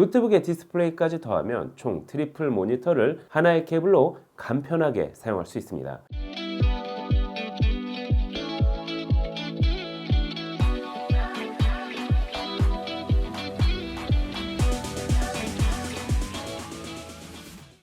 노트북의 디스플레이까지 더하면 총 트리플 모니터를 하나의 케이블로 간편하게 사용할 수 있습니다.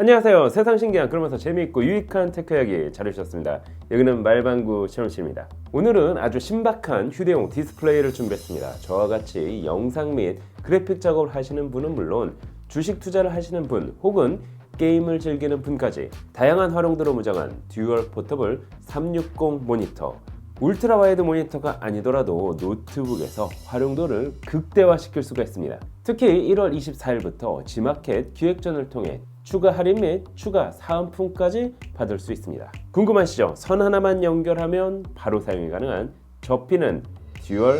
안녕하세요. 세상 신기한 그러면서 재미있고 유익한 테크 이야기 잘 해주셨습니다. 여기는 말방구 실험실입니다. 오늘은 아주 신박한 휴대용 디스플레이를 준비했습니다. 저와 같이 영상 및 그래픽 작업을 하시는 분은 물론 주식 투자를 하시는 분 혹은 게임을 즐기는 분까지 다양한 활용도로 무장한 듀얼 포터블 360 모니터 울트라 와이드 모니터가 아니더라도 노트북에서 활용도를 극대화시킬 수가 있습니다. 특히 1월 24일부터 G마켓 기획전을 통해 추가 할인 및 추가 사은품까지 받을 수 있습니다. 궁금하시죠? 선 하나만 연결하면 바로 사용이 가능한 접히는 듀얼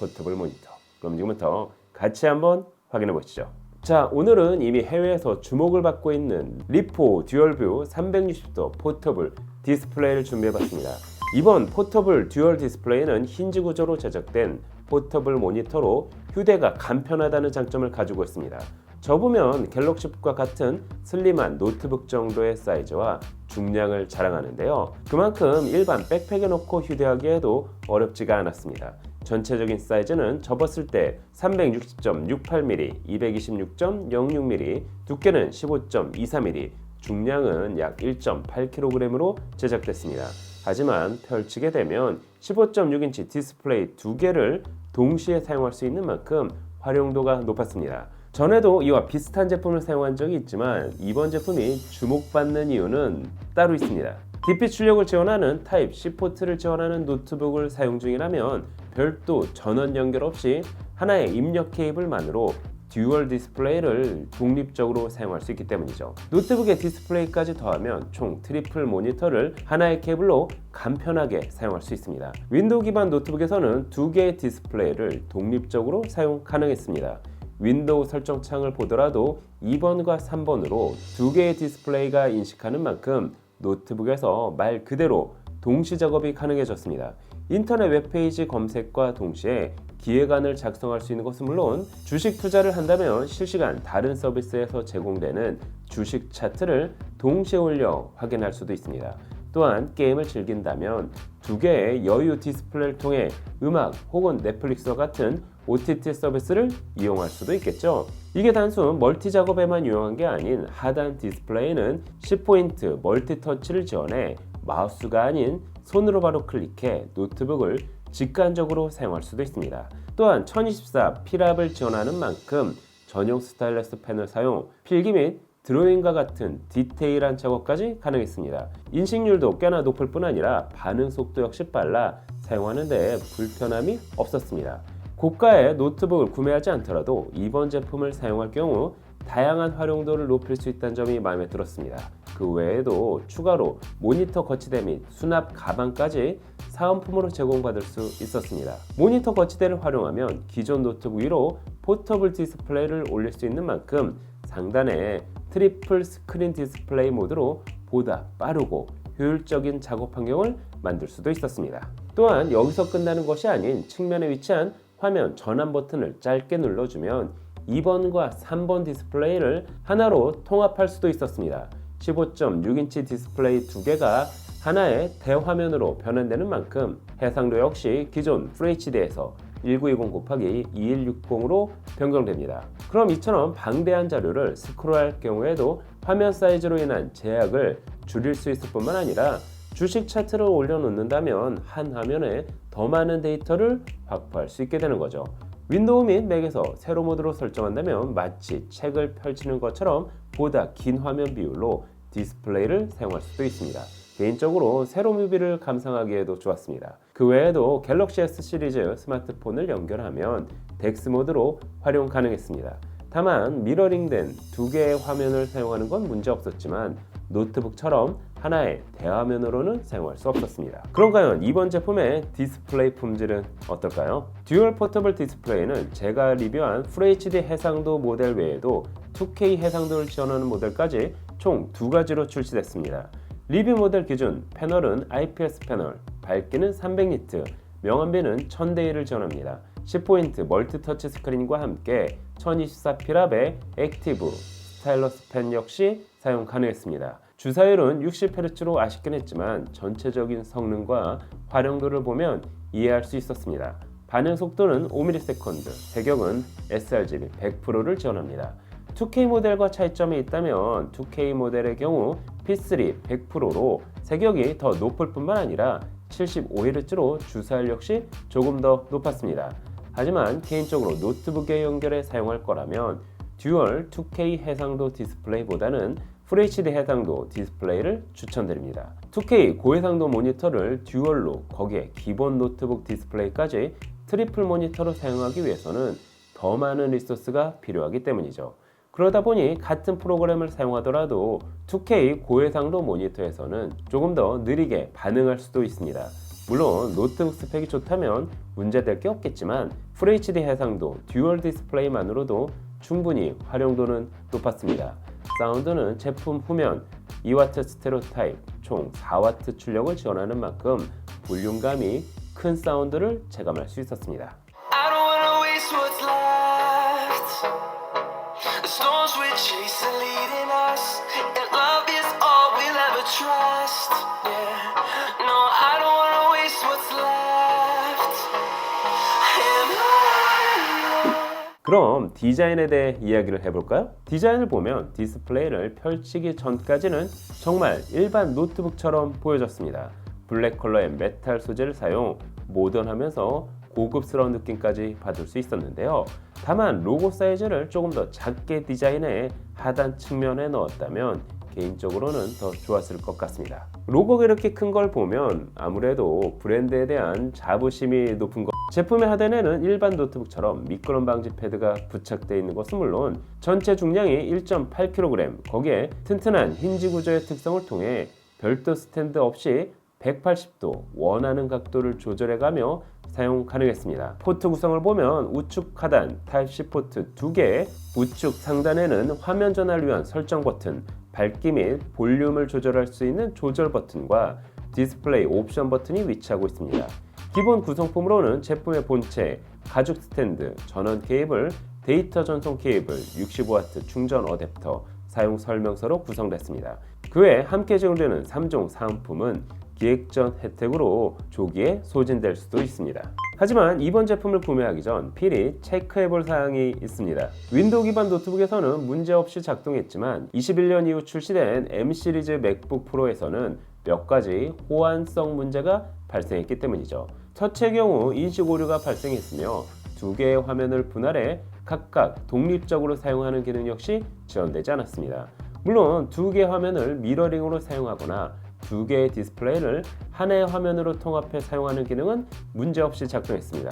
포터블 모니터. 그럼 지금부터 같이 한번 확인해 보시죠. 자, 오늘은 이미 해외에서 주목을 받고 있는 리포 듀얼뷰 360도 포터블 디스플레이를 준비해 봤습니다. 이번 포터블 듀얼 디스플레이는 힌지 구조로 제작된 포터블 모니터로 휴대가 간편하다는 장점을 가지고 있습니다. 접으면 갤럭시북과 같은 슬림한 노트북 정도의 사이즈와 중량을 자랑하는데요. 그만큼 일반 백팩에 넣고 휴대하기에도 어렵지가 않았습니다. 전체적인 사이즈는 접었을 때 360.68mm, 226.06mm, 두께는 15.24mm, 중량은 약 1.8kg으로 제작됐습니다. 하지만 펼치게 되면 15.6인치 디스플레이 두 개를 동시에 사용할 수 있는 만큼 활용도가 높았습니다. 전에도 이와 비슷한 제품을 사용한 적이 있지만 이번 제품이 주목받는 이유는 따로 있습니다. DP 출력을 지원하는 타입 C 포트를 지원하는 노트북을 사용 중이라면 별도 전원 연결 없이 하나의 입력 케이블만으로 듀얼 디스플레이를 독립적으로 사용할 수 있기 때문이죠. 노트북의 디스플레이까지 더하면 총 트리플 모니터를 하나의 케이블로 간편하게 사용할 수 있습니다. 윈도우 기반 노트북에서는 두 개의 디스플레이를 독립적으로 사용 가능했습니다. 윈도우 설정 창을 보더라도 2번과 3번으로 두 개의 디스플레이가 인식하는 만큼 노트북에서 말 그대로 동시 작업이 가능해졌습니다. 인터넷 웹페이지 검색과 동시에 기획안을 작성할 수 있는 것은 물론 주식 투자를 한다면 실시간 다른 서비스에서 제공되는 주식 차트를 동시에 올려 확인할 수도 있습니다. 또한 게임을 즐긴다면 두 개의 여유 디스플레이를 통해 음악 혹은 넷플릭스와 같은 OTT 서비스를 이용할 수도 있겠죠. 이게 단순 멀티 작업에만 유용한 게 아닌 하단 디스플레이는 10포인트 멀티 터치를 지원해 마우스가 아닌 손으로 바로 클릭해 노트북을 직관적으로 사용할 수도 있습니다. 또한 1024 필압을 지원하는 만큼 전용 스타일러스 펜을 사용, 필기 및 드로잉과 같은 디테일한 작업까지 가능했습니다. 인식률도 꽤나 높을 뿐 아니라 반응 속도 역시 빨라 사용하는 데 불편함이 없었습니다. 고가의 노트북을 구매하지 않더라도 이번 제품을 사용할 경우 다양한 활용도를 높일 수 있다는 점이 마음에 들었습니다. 그 외에도 추가로 모니터 거치대 및 수납 가방까지 사은품으로 제공받을 수 있었습니다. 모니터 거치대를 활용하면 기존 노트북 위로 포터블 디스플레이를 올릴 수 있는 만큼 상단에 트리플 스크린 디스플레이 모드로 보다 빠르고 효율적인 작업 환경을 만들 수도 있었습니다. 또한 여기서 끝나는 것이 아닌 측면에 위치한 화면 전환 버튼을 짧게 눌러주면 2번과 3번 디스플레이를 하나로 통합할 수도 있었습니다. 15.6인치 디스플레이 두 개가 하나의 대화면으로 변환되는 만큼 해상도 역시 기존 FHD에서 1920 곱하기 2160으로 변경됩니다. 그럼 이처럼 방대한 자료를 스크롤할 경우에도 화면 사이즈로 인한 제약을 줄일 수 있을 뿐만 아니라 주식 차트를 올려놓는다면 한 화면에 더 많은 데이터를 확보할 수 있게 되는 거죠. 윈도우 및 맥에서 세로 모드로 설정한다면 마치 책을 펼치는 것처럼 보다 긴 화면 비율로 디스플레이를 사용할 수도 있습니다. 개인적으로 세로 뮤비를 감상하기에도 좋았습니다. 그 외에도 갤럭시 S 시리즈 스마트폰을 연결하면 덱스 모드로 활용 가능했습니다. 다만 미러링된 두 개의 화면을 사용하는 건 문제 없었지만 노트북처럼 하나의 대화면으로는 사용할 수 없었습니다. 과연 이번 제품의 디스플레이 품질은 어떨까요? 듀얼 포터블 디스플레이는 제가 리뷰한 FHD 해상도 모델 외에도 2K 해상도를 지원하는 모델까지 총 두 가지로 출시됐습니다. 리뷰 모델 기준 패널은 IPS 패널, 밝기는 300니트, 명암비는 1000대 1을 지원합니다. 10포인트 멀티 터치 스크린과 함께 1024 피랍의 액티브 스타일러스 펜 역시 사용 가능했습니다. 주사율은 60Hz로 아쉽긴 했지만 전체적인 성능과 활용도를 보면 이해할 수 있었습니다. 반응 속도는 5ms, 배경은 sRGB 100%를 지원합니다. 2K 모델과 차이점이 있다면 2K 모델의 경우 P3 100%로 세격이 더 높을 뿐만 아니라 75Hz로 주사율 역시 조금 더 높았습니다. 하지만 개인적으로 노트북에 연결해 사용할 거라면 듀얼 2K 해상도 디스플레이보다는 FHD 해상도 디스플레이를 추천드립니다. 2K 고해상도 모니터를 듀얼로 거기에 기본 노트북 디스플레이까지 트리플 모니터로 사용하기 위해서는 더 많은 리소스가 필요하기 때문이죠. 그러다 보니 같은 프로그램을 사용하더라도 2K 고해상도 모니터에서는 조금 더 느리게 반응할 수도 있습니다. 물론 노트북 스펙이 좋다면 문제될 게 없겠지만 FHD 해상도 듀얼 디스플레이만으로도 충분히 활용도는 높았습니다. 사운드는 제품 후면 2W 스테레오 타입 총 4W 출력을 지원하는 만큼 볼륨감이 큰 사운드를 체감할 수 있었습니다. 그럼 디자인에 대해 이야기를 해볼까요? 디자인을 보면 디스플레이를 펼치기 전까지는 정말 일반 노트북처럼 보여졌습니다. 블랙 컬러의 메탈 소재를 사용, 모던하면서 고급스러운 느낌까지 받을 수 있었는데요. 다만 로고 사이즈를 조금 더 작게 디자인해 하단 측면에 넣었다면 개인적으로는 더 좋았을 것 같습니다. 로고가 이렇게 큰 걸 보면 아무래도 브랜드에 대한 자부심이 높은 것. 제품의 하단에는 일반 노트북처럼 미끄럼 방지 패드가 부착되어 있는 것은 물론 전체 중량이 1.8kg, 거기에 튼튼한 힌지 구조의 특성을 통해 별도 스탠드 없이 180도 원하는 각도를 조절해가며 사용 가능했습니다. 포트 구성을 보면 우측 하단 타입C 포트 2개, 우측 상단에는 화면 전화를 위한 설정 버튼, 밝기 및 볼륨을 조절할 수 있는 조절 버튼과 디스플레이 옵션 버튼이 위치하고 있습니다. 기본 구성품으로는 제품의 본체, 가죽 스탠드, 전원 케이블, 데이터 전송 케이블, 65W 충전 어댑터, 사용 설명서로 구성됐습니다. 그 외 함께 제공되는 3종 사은품은 기획 전 혜택으로 조기에 소진될 수도 있습니다. 하지만 이번 제품을 구매하기 전 필히 체크해 볼 사항이 있습니다. 윈도우 기반 노트북에서는 문제없이 작동했지만 21년 이후 출시된 M 시리즈 맥북 프로에서는 몇 가지 호환성 문제가 발생했기 때문이죠. 터치의 경우 인식 오류가 발생했으며 두 개의 화면을 분할해 각각 독립적으로 사용하는 기능 역시 지원되지 않았습니다. 물론 두 개의 화면을 미러링으로 사용하거나 두 개의 디스플레이를 하나의 화면으로 통합해 사용하는 기능은 문제없이 작동했습니다.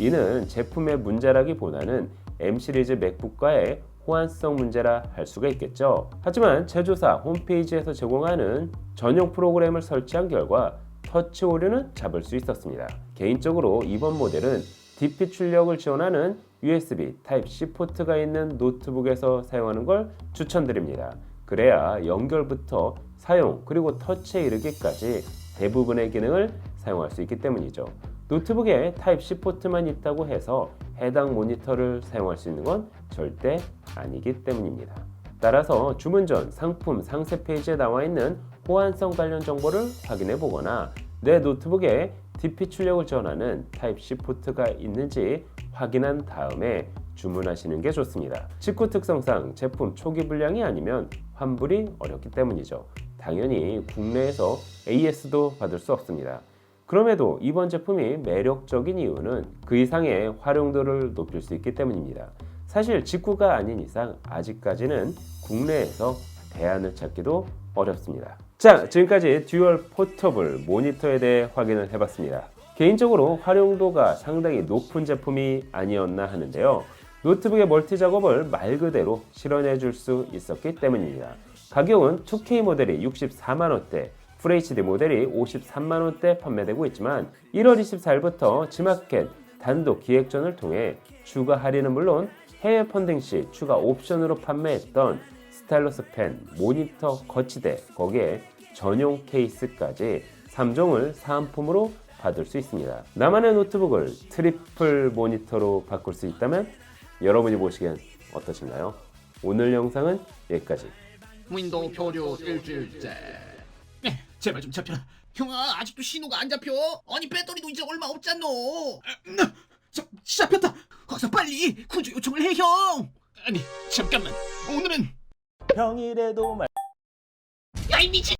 이는 제품의 문제라기보다는 M 시리즈 맥북과의 호환성 문제라 할 수가 있겠죠. 하지만 제조사 홈페이지에서 제공하는 전용 프로그램을 설치한 결과 터치 오류는 잡을 수 있었습니다. 개인적으로 이번 모델은 DP 출력을 지원하는 USB Type-C 포트가 있는 노트북에서 사용하는 걸 추천드립니다. 그래야 연결부터 사용 그리고 터치에 이르기까지 대부분의 기능을 사용할 수 있기 때문이죠. 노트북에 타입C 포트만 있다고 해서 해당 모니터를 사용할 수 있는 건 절대 아니기 때문입니다. 따라서 주문 전 상품 상세 페이지에 나와 있는 호환성 관련 정보를 확인해 보거나 내 노트북에 DP 출력을 지원하는 타입C 포트가 있는지 확인한 다음에 주문하시는 게 좋습니다. 직구 특성상 제품 초기 불량이 아니면 환불이 어렵기 때문이죠. 당연히 국내에서 AS도 받을 수 없습니다. 그럼에도 이번 제품이 매력적인 이유는 그 이상의 활용도를 높일 수 있기 때문입니다. 사실 직구가 아닌 이상 아직까지는 국내에서 대안을 찾기도 어렵습니다. 자, 지금까지 듀얼 포터블 모니터에 대해 확인을 해봤습니다. 개인적으로 활용도가 상당히 높은 제품이 아니었나 하는데요. 노트북의 멀티 작업을 말 그대로 실현해 줄 수 있었기 때문입니다. 가격은 2K 모델이 64만원대, FHD 모델이 53만원대 판매되고 있지만 1월 24일부터 지마켓 단독 기획전을 통해 추가 할인은 물론 해외 펀딩 시 추가 옵션으로 판매했던 스타일러스 펜, 모니터 거치대, 거기에 전용 케이스까지 3종을 사은품으로 받을 수 있습니다. 나만의 노트북을 트리플 모니터로 바꿀 수 있다면 여러분이 보시기엔 어떠신가요? 오늘 영상은 여기까지. 윈도우 표류 일주일째. 네, 제발 좀 잡혀라. 형아, 아직도 신호가 안 잡혀. 아니 배터리도 이제 얼마 없잖노. 음, 잡, 잡혔다. 어서 빨리 구조 요청을 해 형. 아니 잠깐만. 오늘은 평일에도 말. 야이 미친.